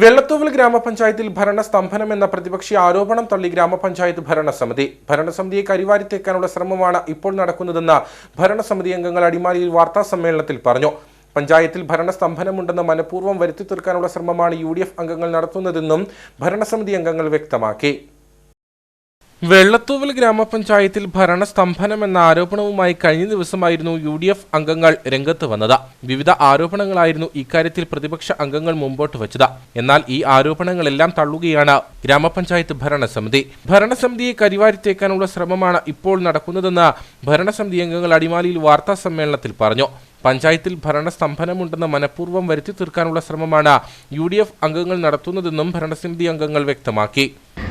വെള്ളത്തൂവൽ ഗ്രാമപഞ്ചായത്തിൽ ഭരണസ്തംഭനം എന്ന പ്രതിപക്ഷ ആരോപണം തള്ളി ഗ്രാമപഞ്ചായത്ത് ഭരണസമിതി. ഭരണസമിതിയെ കരിവാരിത്തേക്കാനുള്ള ശ്രമമാണ് ഇപ്പോൾ നടക്കുന്നതെന്ന് ഭരണസമിതി അംഗങ്ങൾ അടിമാലിയിൽ വാർത്താ സമ്മേളനത്തിൽ പറഞ്ഞു. പഞ്ചായത്തിൽ ഭരണസ്തംഭനമുണ്ടെന്ന് മനഃപൂർവം വരുത്തി തീർക്കാനുള്ള ശ്രമമാണ് യു അംഗങ്ങൾ നടത്തുന്നതെന്നും ഭരണസമിതി അംഗങ്ങൾ വ്യക്തമാക്കി. വെള്ളത്തൂവൽ ഗ്രാമപഞ്ചായത്തിൽ ഭരണസ്തംഭനം എന്ന ആരോപണവുമായി കഴിഞ്ഞ ദിവസമായിരുന്നു യു ഡി എഫ് അംഗങ്ങൾ രംഗത്ത് വന്നത്. വിവിധ ആരോപണങ്ങളായിരുന്നു ഇക്കാര്യത്തിൽ പ്രതിപക്ഷ അംഗങ്ങൾ മുമ്പോട്ട് വച്ചത്. എന്നാൽ ഈ ആരോപണങ്ങളെല്ലാം തള്ളുകയാണ് ഗ്രാമപഞ്ചായത്ത് ഭരണസമിതി. ഭരണസമിതിയെ കരിവാരിത്തേക്കാനുള്ള ശ്രമമാണ് ഇപ്പോൾ നടക്കുന്നതെന്ന് ഭരണസമിതി അംഗങ്ങൾ അടിമാലിയിൽ വാർത്താ സമ്മേളനത്തിൽ പറഞ്ഞു. പഞ്ചായത്തിൽ ഭരണസ്തംഭനമുണ്ടെന്ന് മനഃപൂർവം വരുത്തി തീർക്കാനുള്ള ശ്രമമാണ് യു അംഗങ്ങൾ നടത്തുന്നതെന്നും ഭരണസമിതി അംഗങ്ങൾ വ്യക്തമാക്കി.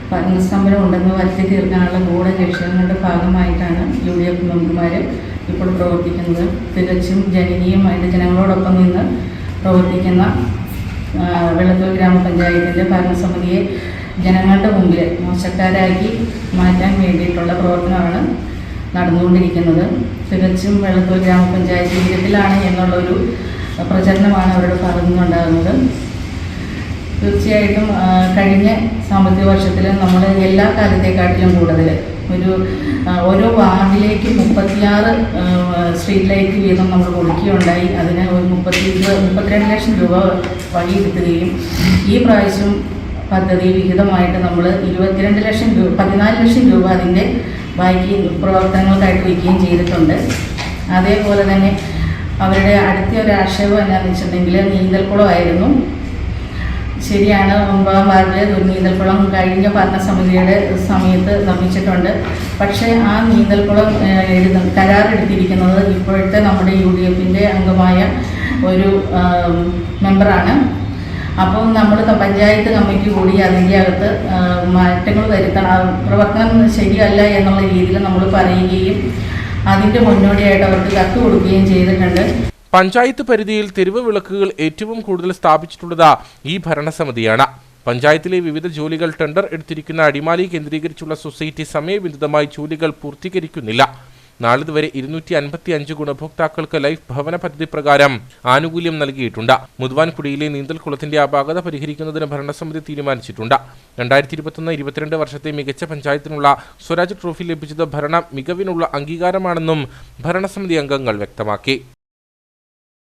ഭരണസ്തംഭനം ഉണ്ടെന്ന് വരുത്തി തീർക്കാനുള്ള ഗൂഢ ലക്ഷ്യങ്ങളുടെ ഭാഗമായിട്ടാണ് യു ഡി എഫ് മെമ്പർമാർ ഇപ്പോൾ പ്രവർത്തിക്കുന്നത്. തികച്ചും ജനകീയമായിട്ട് ജനങ്ങളോടൊപ്പം നിന്ന് പ്രവർത്തിക്കുന്ന വെള്ളത്തൂർ ഗ്രാമപഞ്ചായത്തിന്റെ ഭരണസമിതിയെ ജനങ്ങളുടെ മുമ്പിൽ മോശക്കാരാക്കി മാറ്റാൻ വേണ്ടിയിട്ടുള്ള പ്രവർത്തനമാണ് നടന്നുകൊണ്ടിരിക്കുന്നത്. തികച്ചും വെള്ളത്തൂർ ഗ്രാമപഞ്ചായത്ത് വിജയത്തിലാണ് എന്നുള്ളൊരു പ്രചരണമാണ് അവരുടെ ഭാഗത്തു നിന്നുണ്ടാകുന്നത് തീർച്ചയായിട്ടും കഴിഞ്ഞ സാമ്പത്തിക വർഷത്തിൽ നമ്മൾ എല്ലാ കാലത്തെക്കാട്ടിലും കൂടുതൽ ഒരു ഓരോ വാർഡിലേക്ക് മുപ്പത്തിയാറ് സ്ട്രീറ്റ് ലൈറ്റ് വീതം നമ്മൾ കൊടുക്കുകയുണ്ടായി. അതിന് ഒരു മുപ്പത്തി മുപ്പത്തിരണ്ട് ലക്ഷം രൂപ വഴിയിരുത്തുകയും ഈ പ്രാവശ്യം പദ്ധതി വിഹിതമായിട്ട് നമ്മൾ ഇരുപത്തിരണ്ട് ലക്ഷം രൂപ പതിനാല് ലക്ഷം രൂപ അതിന്റെ ബാക്കി പ്രവർത്തനങ്ങൾക്കായിട്ട് വയ്ക്കുകയും ചെയ്തിട്ടുണ്ട്. അതേപോലെ തന്നെ അവരുടെ അടുത്ത ഒരു ആക്ഷേപം എന്നാന്ന് വെച്ചിട്ടുണ്ടെങ്കിൽ നീന്തൽക്കുളമായിരുന്നു ശരിയാണ്. ഒമ്പതാം നീന്തൽക്കുളം കഴിഞ്ഞ ഭരണസമിതിയുടെ സമയത്ത് നിർമ്മിച്ചിട്ടുണ്ട്. പക്ഷേ ആ നീന്തൽക്കുളം എഴുത കരാറെടുത്തിരിക്കുന്നത് ഇപ്പോഴത്തെ നമ്മുടെ യു ഡി എഫിന്റെ അംഗമായ ഒരു മെമ്പറാണ്. അപ്പോൾ നമ്മൾ പഞ്ചായത്ത് കമ്മിറ്റി കൂടി അതിന്റെ അകത്ത് മാറ്റങ്ങൾ വരുത്തണം. പ്രവർത്തനം ശരിയല്ല എന്നുള്ള രീതിയിൽ നമ്മൾ പറയുകയും അതിന്റെ മുന്നോടിയായിട്ട് അവർക്ക് കത്ത് കൊടുക്കുകയും ചെയ്തിട്ടുണ്ട്. പഞ്ചായത്ത് പരിധിയിൽ തെരുവ് വിളക്കുകൾ ഏറ്റവും കൂടുതൽ സ്ഥാപിച്ചിട്ടുള്ളത് ഈ ഭരണസമിതിയാണ്. പഞ്ചായത്തിലെ വിവിധ ജോലികൾ ടെൻഡർ എടുത്തിരിക്കുന്ന അടിമാലി കേന്ദ്രീകരിച്ചുള്ള സൊസൈറ്റി സമയബന്ധിതമായി ജോലികൾ പൂർത്തീകരിക്കുന്നില്ല. നാളിതുവരെ ഇരുന്നൂറ്റി അൻപത്തി അഞ്ച് ഗുണഭോക്താക്കൾക്ക് ലൈഫ് ഭവന പദ്ധതി പ്രകാരം ആനുകൂല്യം നൽകിയിട്ടുണ്ട്. മുതുവാൻകുടിയിലെ നീന്തൽക്കുളത്തിന്റെ അപാകത പരിഹരിക്കുന്നതിന് ഭരണസമിതി തീരുമാനിച്ചിട്ടുണ്ട്. രണ്ടായിരത്തി ഇരുപത്തൊന്ന് ഇരുപത്തിരണ്ട് വർഷത്തെ മികച്ച പഞ്ചായത്തിനുള്ള സ്വരാജ് ട്രോഫി ലഭിച്ചത് ഭരണ മികവിനുള്ള അംഗീകാരമാണെന്നും ഭരണസമിതി അംഗങ്ങൾ വ്യക്തമാക്കി.